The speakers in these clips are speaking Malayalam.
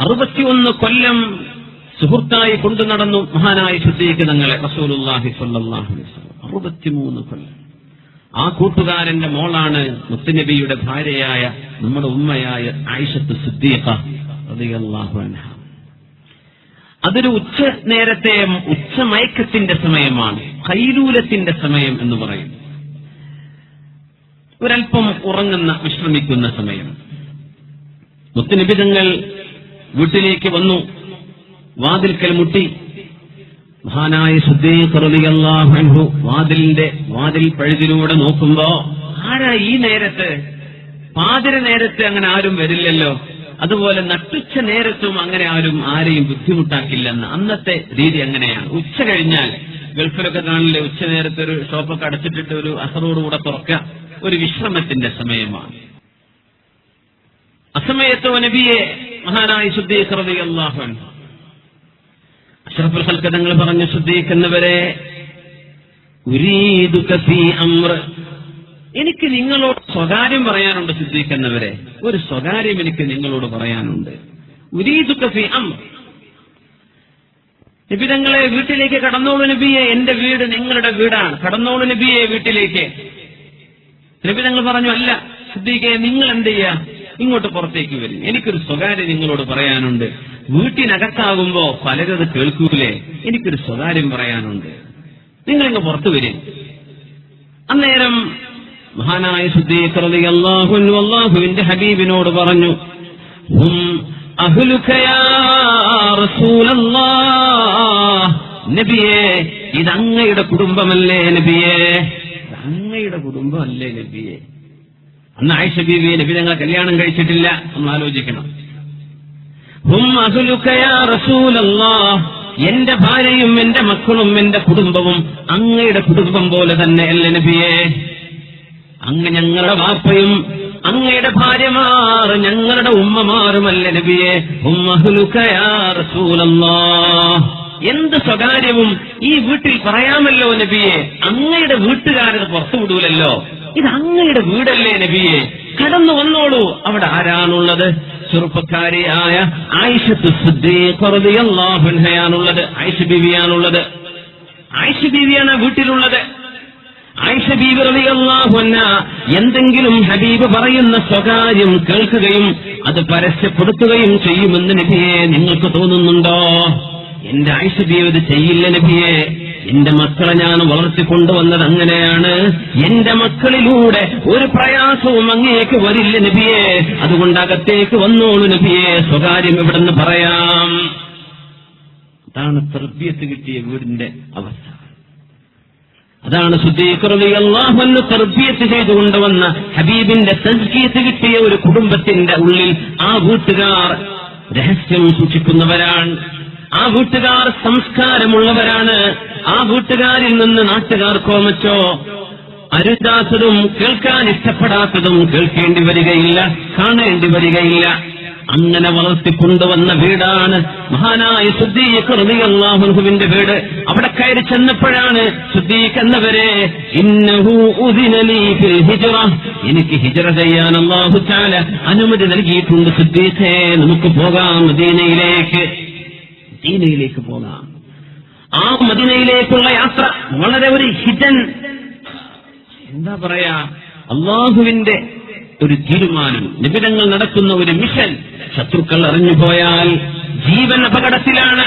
അറുപത്തിയൊന്ന് കൊല്ലം സുഹൃത്തായി കൊണ്ടു നടന്നു മഹാനായ ശുദ്ധീക്ക് തങ്ങളെ റസൂലുല്ലാഹി സല്ലാഹു അറുപത്തിമൂന്ന് കൊല്ലം. ആ കൂട്ടുകാരന്റെ മോളാണ് മുത്തുനബിയുടെ ഭാര്യയായ നമ്മുടെ ഉമ്മയായ ആയിഷത്ത് സിദ്ദീഖ റളിയല്ലാഹു അൻഹ. അതൊരു ഉച്ച നേരത്തെ ഉച്ചമയക്കത്തിന്റെ സമയമാണ് കൈലൂലത്തിന്റെ സമയം എന്ന് പറയും. ഒരൽപ്പം ഉറങ്ങുന്ന വിശ്രമിക്കുന്ന സമയം. മുത്തുനിബിതങ്ങൾ വീട്ടിലേക്ക് വന്നു. വാതിൽക്കൽ മുട്ടി. മഹാനായ ശുദ്ധീകൃതിയല്ലാഹു വാതിലിന്റെ വാതിൽ പഴുതിലൂടെ നോക്കുമ്പോ ആരാ ഈ നേരത്ത്? പാതിര നേരത്ത് അങ്ങനെ ആരും വരില്ലല്ലോ. അതുപോലെ നട്ടുച്ച നേരത്തും അങ്ങനെ ആരും ആരെയും ബുദ്ധിമുട്ടാക്കില്ലെന്ന്. അന്നത്തെ രീതി അങ്ങനെയാണ്. ഉച്ച കഴിഞ്ഞാൽ ഗൾഫിലൊക്കെ കാണില്ലേ ഉച്ച നേരത്തെ ഒരു ഷോപ്പൊക്കെ അടച്ചിട്ടിട്ട് ഒരു അസറോടുകൂടെ തുറക്കുക. ഒരു വിശ്രമത്തിന്റെ സമയമാണ്. അസമയത്ത് നബിയെ മഹാനായ അഷ്റഫുൽ ഹൽക്കതങ്ങൾ പറഞ്ഞു ശുദ്ധീകരിക്കുന്നവരെ എനിക്ക് നിങ്ങളോട് സ്വകാര്യം പറയാനുണ്ട് ശുദ്ധീകരിക്കുന്നവരെ ഒരു സ്വകാര്യം എനിക്ക് നിങ്ങളോട് പറയാനുണ്ട്. ഉരീദുക ഫീ അംർ നിബിതങ്ങളെ വീട്ടിലേക്ക് കടന്നോളൂ നബിയെ എന്റെ വീട് നിങ്ങളുടെ വീടാണ്. കടന്നോളൂ നബിയെ വീട്ടിലേക്ക്. നബിതങ്ങൾ പറഞ്ഞു അല്ല സിദ്ദീഖെ നിങ്ങൾ എന്ത് ചെയ്യാ? ഇങ്ങോട്ട് പുറത്തേക്ക് വരും. എനിക്കൊരു സ്വകാര്യം നിങ്ങളോട് പറയാനുണ്ട്. വീട്ടിനകത്താകുമ്പോ പലരത് കേൾക്കൂലേ? എനിക്കൊരു സ്വകാര്യം പറയാനുണ്ട്. നിങ്ങളിങ്ങ് പുറത്തു വരും. അന്നേരം മഹാനായ അള്ളാഹു അള്ളാഹുവിന്റെ ഹബീബിനോട് പറഞ്ഞു ഹും. നബിയേ കുടുംബമല്ലേ നബിയേ? അങ്ങയുടെ കുടുംബമല്ലേ നബിയേ? അന്ന് ആയിഷ ബീവിയെ നബി കല്യാണം കഴിച്ചിട്ടില്ല. ഒന്ന് ആലോചിക്കണം. എന്റെ ഭാര്യയും എന്റെ മക്കളും എന്റെ കുടുംബവും അങ്ങയുടെ കുടുംബം പോലെ തന്നെ അല്ലേ നബിയെ? അങ്ങ് ഞങ്ങളുടെ വാപ്പയും അങ്ങയുടെ ഭാര്യമാർ ഞങ്ങളുടെ ഉമ്മമാരുമല്ല നബിയെ. എന്ത് സ്വകാര്യവും ഈ വീട്ടിൽ പറയാമല്ലോ നബിയെ? അങ്ങയുടെ വീട്ടുകാരത് പുറത്തു വിടൂലല്ലോ ഇത് അങ്ങയുടെ വീടല്ലേ നബിയെ? കടന്നു വന്നോളൂ. അവിടെ ആരാണുള്ളത്? ചെറുപ്പക്കാരിയായ ആയിഷത്ത് സിദ്ദീഖ്റളിയല്ലാഹുൻഹയാണുള്ളത് ആയിഷ ബീവിയാണുള്ളത്. ആയിഷ ബീവിയാണ് വീട്ടിലുള്ളത്. ആയിഷ ബീവി എന്തെങ്കിലും ഹബീബ് പറയുന്ന സ്വകാര്യം കേൾക്കുകയും അത് പരസ്യപ്പെടുത്തുകയും ചെയ്യുമെന്ന് നബിയെ നിങ്ങൾക്ക് തോന്നുന്നുണ്ടോ? എന്റെ ആയിഷ ബീവ് ഇത് ചെയ്യില്ല നബിയെ. എന്റെ മക്കളെ ഞാൻ വളർത്തിക്കൊണ്ടുവന്നത് അങ്ങനെയാണ്. എന്റെ മക്കളിലൂടെ ഒരു പ്രയാസവും അങ്ങേക്ക് വരില്ല നബിയെ. അതുകൊണ്ട് അകത്തേക്ക് വന്നോളൂ നബിയെ. സ്വകാര്യം ഇവിടെന്ന് പറയാം. അതാണ് തർബിയത്ത് കിട്ടിയ വീടിന്റെ അവസ്ഥ. അതാണ് അള്ളാഹുന്ന് തർബിയത്ത് ചെയ്തു കൊണ്ടുവന്ന ഹബീബിന്റെ തസ്കീത്ത് കിട്ടിയ ഒരു കുടുംബത്തിന്റെ ഉള്ളിൽ ആ വീട്ടുകാർ രഹസ്യം സൂക്ഷിക്കുന്നവരാണ്. ആ വീട്ടുകാർ സംസ്കാരമുള്ളവരാണ്. ആ വീട്ടുകാരിൽ നിന്ന് നാട്ടുകാർക്കോ മറ്റോ അരുതാത്തതും കേൾക്കാൻ ഇഷ്ടപ്പെടാത്തതും കേൾക്കേണ്ടി വരികയില്ല കാണേണ്ടി വരികയില്ല. അങ്ങനെ വളർത്തിക്കൊണ്ടുവന്ന വീടാണ് മഹാനായ സുദ്ദീഖ്ഹുവിന്റെ വീട്. അവിടെ കയറി ചെന്നപ്പോഴാണ് സുദ്ദീഖ് എന്നവരെ ഹിജ്റ. എനിക്ക് ഹിജറ ചെയ്യാൻ അള്ളാഹു ചാല അനുമതി നൽകിയിട്ടുണ്ട് സുദ്ദീഖേ. നമുക്ക് പോകാം മദീനയിലേക്ക്. മദീനയിലേക്ക് പോകാം. ആ മദിനയിലേക്കുള്ള യാത്ര വളരെ ഒരു ഹിഡൻ. എന്താ പറയാ? അള്ളാഹുവിന്റെ ഒരു തീരുമാനം. നിബിഡങ്ങൾ നടക്കുന്ന ഒരു മിഷൻ. ശത്രുക്കൾ അറിഞ്ഞുപോയാൽ ജീവൻ അപകടത്തിലാണ്.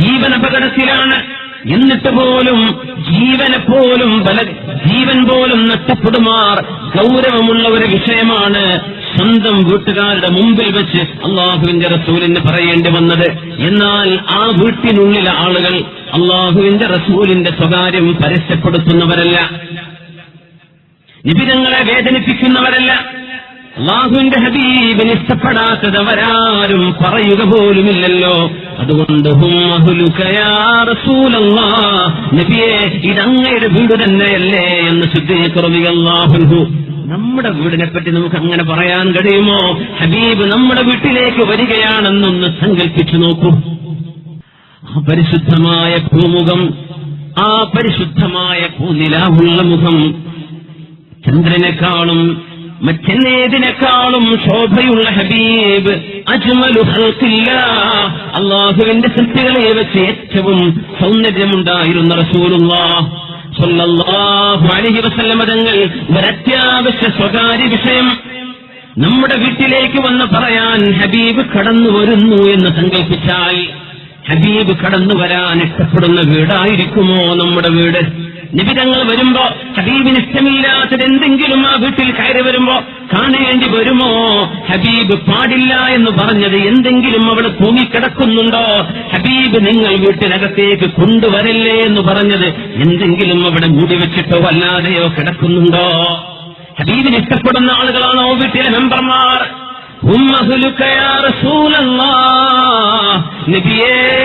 ജീവൻ അപകടത്തിലാണ്. എന്നിട്ട് പോലും ജീവനെ പോലും ജീവൻ പോലും നഷ്ടപ്പെടുമാർ ഗൗരവമുള്ള ഒരു വിഷയമാണ് സ്വന്തം വീട്ടുകാരുടെ മുമ്പിൽ വെച്ച് അള്ളാഹുവിന്റെ റസൂലിന് പറയേണ്ടി വന്നത്. എന്നാൽ ആ വീട്ടിനുള്ളിലെ ആളുകൾ അള്ളാഹുവിന്റെ റസൂലിന്റെ സ്വകാര്യം പരസ്യപ്പെടുത്തുന്നവരല്ല. നിബിധങ്ങളെ വേദനിപ്പിക്കുന്നവരല്ല. അള്ളാഹുവിന്റെ ഹബീബിന് ഇഷ്ടപ്പെടാത്തത് അവരാരും പറയുക പോലുമില്ലല്ലോ. അതുകൊണ്ട്. നബിയെ ഇതങ്ങയുടെ വീട് തന്നെയല്ലേ എന്ന് ശുദ്ധീകൃതിയല്ലാഹുഹു നമ്മുടെ വീടിനെ പറ്റി നമുക്ക് അങ്ങനെ പറയാൻ കഴിയുമോ? ഹബീബ് നമ്മുടെ വീട്ടിലേക്ക് വരികയാണെന്നൊന്ന് സങ്കല്പിച്ചു നോക്കൂ. ആ പരിശുദ്ധമായ ഭൂമുഖം ആ പരിശുദ്ധമായ പൂനിലാവുള്ള മുഖം ചന്ദ്രനെക്കാളും മറ്റെന്നേതിനേക്കാളും ശോഭയുള്ള ഹബീബ് അജ്മലു ഹൽക്കില്ല അള്ളാഹുവിന്റെ സൃഷ്ടികളെ വെച്ച് ഏറ്റവും സൗന്ദര്യമുണ്ടായിരുന്ന റസൂലുള്ള. അലൈഹി തങ്ങൾ ഒരത്യാവശ്യ സ്വകാര്യ വിഷയം നമ്മുടെ വീട്ടിലേക്ക് വന്ന് പറയാൻ ഹബീബ് കടന്നു വരുന്നു എന്ന് സങ്കല്പിച്ചാൽ ഹബീബ് കടന്നു വരാൻ ഇഷ്ടപ്പെടുന്ന വീടായിരിക്കുമോ നമ്മുടെ വീട്? നിബിതങ്ങൾ വരുമ്പോ ഹബീബിന് ഇഷ്ടമില്ലാത്തത് എന്തെങ്കിലും ആ വീട്ടിൽ കയറി വരുമ്പോ കാണേണ്ടി വരുമോ? ഹബീബ് പാടില്ല എന്ന് പറഞ്ഞത് എന്തെങ്കിലും അവിടെ തൂങ്ങിക്കിടക്കുന്നുണ്ടോ? ഹബീബ് നിങ്ങൾ വീട്ടിനകത്തേക്ക് കൊണ്ടുവരല്ലേ എന്ന് പറഞ്ഞത് എന്തെങ്കിലും അവിടെ മുടി വെച്ചിട്ടോ അല്ലാതെയോ കിടക്കുന്നുണ്ടോ? ഹബീബിന് ഇഷ്ടപ്പെടുന്ന ആളുകളാണോ വീട്ടിലെ മെമ്പർമാർ? ഉമ്മഹുലുക്കയാ യാ റസൂലല്ലാഹ്. നബിയേ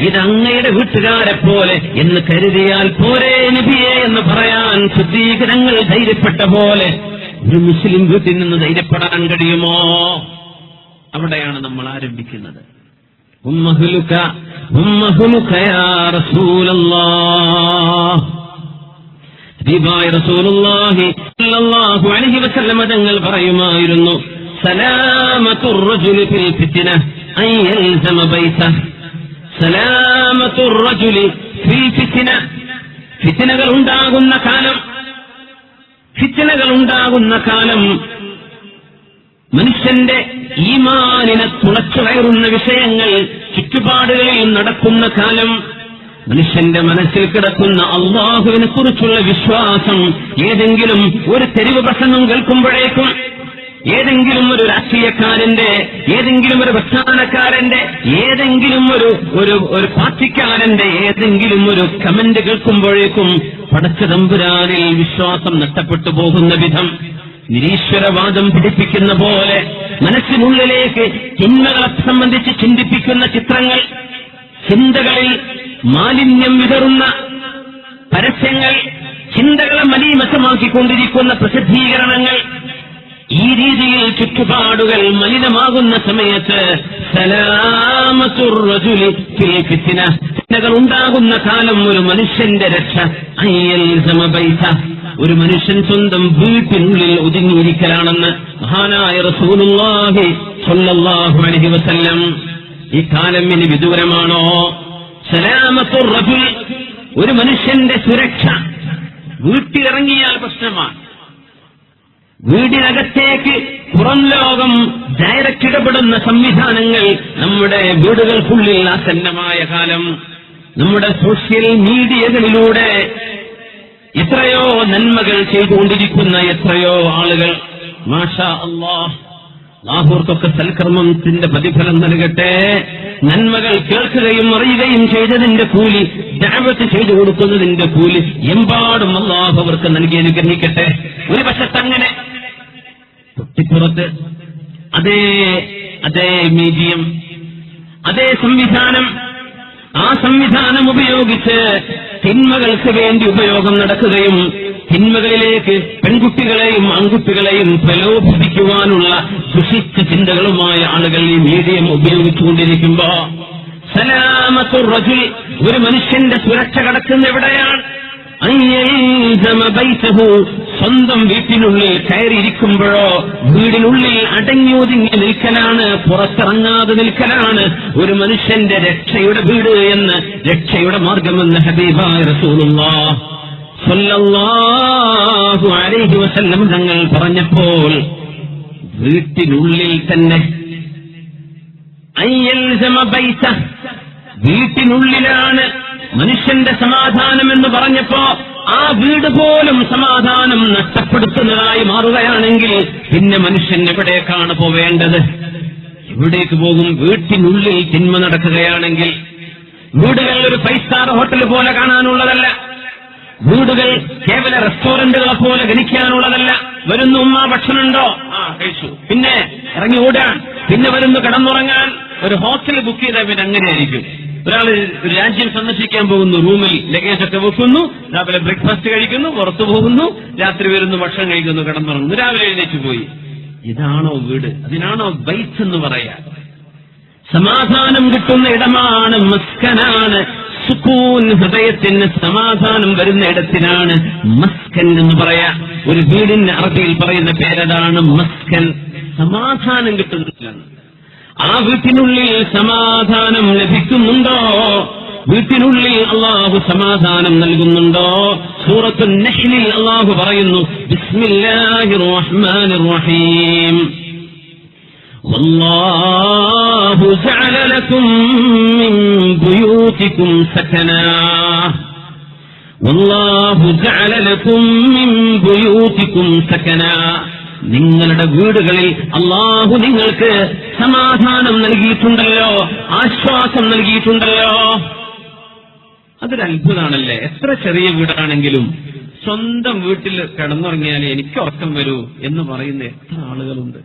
ഇത് അങ്ങയുടെ വീട്ടുകാരെ പോലെ എന്ന് കരുതിയാൽ പോരെ നബിയേ എന്ന് പറയാൻ ശുദ്ധീകരങ്ങൾ ധൈര്യപ്പെട്ട പോലെ ഒരു മുസ്ലിം വീട്ടിൽ നിന്ന് ധൈര്യപ്പെടാൻ കഴിയുമോ? അവിടെയാണ് നമ്മൾ ആരംഭിക്കുന്നത്. ഉമ്മഹുലുക റസൂലുള്ളാഹി അലൈഹി തങ്ങൾ പറയുമായിരുന്നു സലാമത്തുർ റജുലി ഫിൽ ഫിത്ന അൻ യൽസമ ഫിത്നകൾ ഉണ്ടാകുന്ന കാലം ഫിത്തിനകൾ ഉണ്ടാകുന്ന കാലം മനുഷ്യന്റെ ഈമാനിനെ തുളച്ചു കയറുന്ന വിഷയങ്ങൾ ചുറ്റുപാടുകളിൽ നടക്കുന്ന കാലം മനുഷ്യന്റെ മനസ്സിൽ കിടക്കുന്ന അള്ളാഹുവിനെ കുറിച്ചുള്ള വിശ്വാസം ഏതെങ്കിലും ഒരു തെരുവ് പ്രസംഗം കേൾക്കുമ്പോഴേക്കും ഏതെങ്കിലും ഒരു രാഷ്ട്രീയക്കാരന്റെ ഏതെങ്കിലും ഒരു പ്രസ്ഥാനക്കാരന്റെ ഏതെങ്കിലും ഒരു ഒരു ഒരു പാർട്ടിക്കാരന്റെ ഏതെങ്കിലും ഒരു കമന്റ് കേൾക്കുമ്പോഴേക്കും പടച്ച തമ്പുരാനിൽ വിശ്വാസം നഷ്ടപ്പെട്ടു പോകുന്ന വിധം നിരീശ്വരവാദം പിടിപ്പിക്കുന്ന പോലെ മനസ്സിനുള്ളിലേക്ക് ചിന്മകളെ സംബന്ധിച്ച് ചിന്തിപ്പിക്കുന്ന ചിത്രങ്ങൾ ചിന്തകളിൽ മാലിന്യം വിതറുന്ന പരസ്യങ്ങൾ ചിന്തകളെ മലീമസമാക്കിക്കൊണ്ടിരിക്കുന്ന പ്രസിദ്ധീകരണങ്ങൾ ഈ രീതിയിൽ ചുറ്റുപാടുകൾ മലിനമാകുന്ന സമയത്ത്. ഫിത്നകൾ ഉണ്ടാകുന്ന കാലം ഒരു മനുഷ്യന്റെ രക്ഷ. അയ്യൽ സമബൈത. ഒരു മനുഷ്യൻ സ്വന്തം വീട്ടിനുള്ളിൽ ഒതുങ്ങിയിരിക്കലാണെന്ന് മഹാനായ റസൂലുള്ളാഹി സ്വല്ലല്ലാഹു അലൈഹി വസല്ലം ഈ കാലം ഇനി വിദൂരമാണോ? സലാമത്തുർ ഒരു മനുഷ്യന്റെ സുരക്ഷ. വീട്ടിലിറങ്ങിയാൽ പ്രശ്നമാണ്. വീടിനകത്തേക്ക് പുറം ലോകം ഡയറക്റ്റ് ഇടപെടുന്ന സംവിധാനങ്ങൾ നമ്മുടെ വീടുകൾക്കുള്ളിൽ ആസന്നമായ കാലം. നമ്മുടെ സോഷ്യൽ മീഡിയകളിലൂടെ എത്രയോ നന്മകൾ ചെയ്തുകൊണ്ടിരിക്കുന്ന എത്രയോ ആളുകൾ. മാഷാ അള്ളാഹ് ലാഹൂർക്കൊക്കെ സൽക്കർമ്മത്തിന്റെ പ്രതിഫലം നൽകട്ടെ. നന്മകൾ കേൾക്കുകയും അറിയുകയും ചെയ്തതിന്റെ കൂലി ദാവത്ത് ചെയ്തു കൊടുക്കുന്നതിന്റെ കൂലി എമ്പാടും അള്ളാഹു അവർക്ക് നൽകി അനുഗ്രഹിക്കട്ടെ. ഒരു വശത്തങ്ങനെ തൊട്ടിപ്പുറത്ത് അതേ അതേ മീഡിയം അതേ സംവിധാനം ആ സംവിധാനം ഉപയോഗിച്ച് തിന്മകൾക്ക് വേണ്ടി ഉപയോഗം നടക്കുകയും തിന്മകളിലേക്ക് പെൺകുട്ടികളെയും ആൺകുട്ടികളെയും പ്രലോഭിപ്പിക്കുവാനുള്ള ദുഷിച്ച ചിന്തകളുമായ ആളുകൾ ഈ മീഡിയം ഉപയോഗിച്ചുകൊണ്ടിരിക്കുമ്പോ സലാമത്തു റജുൽ ഒരു മനുഷ്യന്റെ സുരക്ഷ കടക്കുന്ന എവിടെയാണ്. സ്വന്തം വീട്ടിനുള്ളിൽ കയറിയിരിക്കുമ്പോഴോ വീടിനുള്ളിൽ അടങ്ങിയൊതുങ്ങി നിൽക്കലാണ് പുറത്തിറങ്ങാതെ നിൽക്കലാണ് ഒരു മനുഷ്യന്റെ രക്ഷയുടെ വീട് എന്ന് രക്ഷയുടെ മാർഗമെന്ന് ഹബീബായ സ്വല്ലല്ലാഹു അലൈഹി വസല്ലം തങ്ങൾ പറഞ്ഞപ്പോൾ വീട്ടിനുള്ളിൽ തന്നെ. വീട്ടിനുള്ളിലാണ് മനുഷ്യന്റെ സമാധാനം എന്ന് പറഞ്ഞപ്പോ ആ വീട് പോലും സമാധാനം നഷ്ടപ്പെടുത്തുന്നതായി മാറുകയാണെങ്കിൽ പിന്നെ മനുഷ്യൻ എവിടേക്കാണ് പോവേണ്ടത്? എവിടേക്ക് പോകും? വീട്ടിനുള്ളിൽ തിന്മ നടക്കുകയാണെങ്കിൽ വീടുകൾ ഒരു ഫൈവ് സ്റ്റാർ ഹോട്ടൽ പോലെ കാണാനുള്ളതല്ല. വീടുകൾ കേവല റെസ്റ്റോറന്റുകളെ പോലെ ഗണിക്കാനുള്ളതല്ല. വരുന്നു ഉമ്മ ഭക്ഷണമുണ്ടോ? ആ കഴിച്ചു. പിന്നെ ഇറങ്ങി ഓടാൻ. പിന്നെ വരുന്നു കിടന്നുറങ്ങാൻ. ഒരു ഹോട്ടൽ ബുക്ക് ചെയ്താൽ പിന്നെ അങ്ങനെയായിരിക്കും ഒരാൾ ഒരു രാജ്യം സന്ദർശിക്കാൻ പോകുന്നു റൂമിൽ ലഗേജ് ഒക്കെ വെക്കുന്നു രാവിലെ ബ്രേക്ക്ഫാസ്റ്റ് കഴിക്കുന്നു പുറത്തു പോകുന്നു രാത്രി വരുന്നു ഭക്ഷണം കഴിക്കുന്നു കിടന്നുറങ്ങുന്നു രാവിലെ എഴുന്നേറ്റ് പോയി. ഇതാണോ വീട്? അതിനാണോ ബൈത്ത് എന്ന് പറയാ? സമാധാനം കിട്ടുന്ന ഇടമാണ് മസ്കനാണ്. സുക്കൂൻ ഹൃദയത്തിന് സമാധാനം വരുന്ന ഇടത്തിനാണ് മസ്കൻ എന്ന് പറയാ. ഒരു വീടിന്റെ അറബിയിൽ പറയുന്ന പേരതാണ് മസ്കൻ. സമാധാനം കിട്ടുന്നില്ലെന്ന് ആ വീട്ടിനുള്ളിൽ സമാധാനം ലഭിക്കുന്നുണ്ടോ വീട്ടിനുള്ളിൽ അള്ളാഹു സമാധാനം നൽകുന്നുണ്ടോ സൂറത്തു നഹ്ലിൽ അള്ളാഹു പറയുന്നു ബിസ്മില്ലാഹിർ റഹ്മാനിർ റഹീം والله جعل لكم من بيوتكم سكنا والله جعل لكم من بيوتكم سكنا നിങ്ങളുടെ വീടുകളിൽ അള്ളാഹു നിങ്ങൾക്ക് സമാധാനം നൽകിയിട്ടുണ്ടല്ലോ ആശ്വാസം നൽകിയിട്ടുണ്ടല്ലോ. അതൊരു അത്ഭുതമാണല്ലേ എത്ര ചെറിയ വീടാണെങ്കിലും സ്വന്തം വീട്ടിൽ കിടന്നുറങ്ങിയാൽ എനിക്ക് ഉറക്കം വരൂ എന്ന് പറയുന്ന എത്ര ആളുകളുണ്ട്.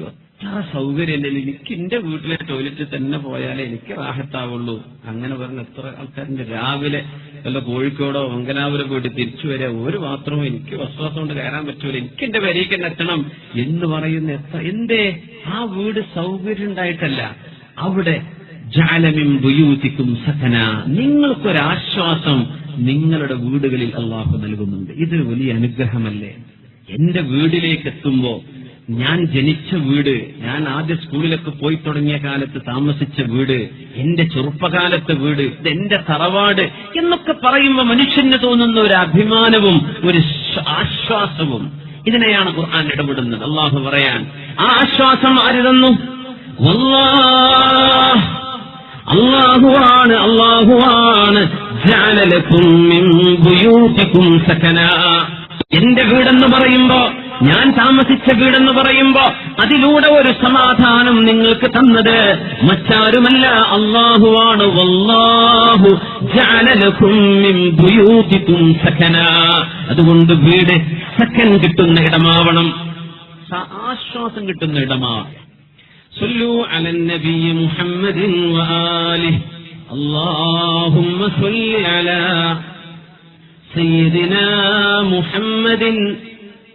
എത്ര സൗകര്യം എനിക്ക് എന്റെ വീട്ടിലെ ടോയ്ലറ്റിൽ തന്നെ പോയാലേ എനിക്ക് റാഹത്താവുള്ളൂ. അങ്ങനെ പറഞ്ഞ എത്ര ആൾക്കാരുണ്ട്. രാവിലെ വല്ല കോഴിക്കോടോ മംഗലാപുരം പോയിട്ട് തിരിച്ചു വരിക ഒരു മാത്രവും എനിക്ക് വസ്വാസം കൊണ്ട് കയറാൻ പറ്റൂല. എനിക്ക് എന്റെ വരിക്ക് എത്തണം എന്ന് പറയുന്ന എത്ര എന്തേ? ആ വീട് സൗകര്യം ഉണ്ടായിട്ടല്ല. അവിടെ ജാലമിം ബുയൂത്തിക്കും സഖന നിങ്ങൾക്കൊരാശ്വാസം നിങ്ങളുടെ വീടുകളിൽ അള്ളാഹു നൽകുന്നുണ്ട്. ഇത് വലിയ അനുഗ്രഹമല്ലേ? എന്റെ വീടിലേക്ക് എത്തുമ്പോ ഞാൻ ജനിച്ച വീട് ഞാൻ ആദ്യ സ്കൂളിലൊക്കെ പോയി തുടങ്ങിയ കാലത്ത് താമസിച്ച വീട് എന്റെ ചെറുപ്പകാലത്തെ വീട് എന്റെ തറവാട് എന്നൊക്കെ പറയുമ്പോൾ മനുഷ്യന് തോന്നുന്ന ഒരു അഭിമാനവും ഒരു ആശ്വാസവും ഇതിനെയാണ് ഖുർആൻ ഇടപെടുന്നത്. അള്ളാഹു പറയാൻ ആ ആശ്വാസം ആര് തന്നു? അള്ളാഹുവാണ് അള്ളാഹുവാണ് ജാലലക്കും എന്റെ വീടെന്ന് പറയുമ്പോ ഞാൻ താമസിച്ച വീടെന്ന് പറയുമ്പോ അതിലൂടെ ഒരു സമാധാനം നിങ്ങൾക്ക് തന്നത് മറ്റാരുമല്ല അള്ളാഹുവാണ് വല്ലാഹു ജഅലലക്കും മിൻ ബുയൂത്തിക്കും സകന അതുകൊണ്ട് വീട് സക്കൻ കിട്ടുന്ന ഇടമാവണം സ- ആശ്വാസം കിട്ടുന്ന ഇടമാവണം صلوا على النبي محمد وآله اللهم صل على سيدنا محمد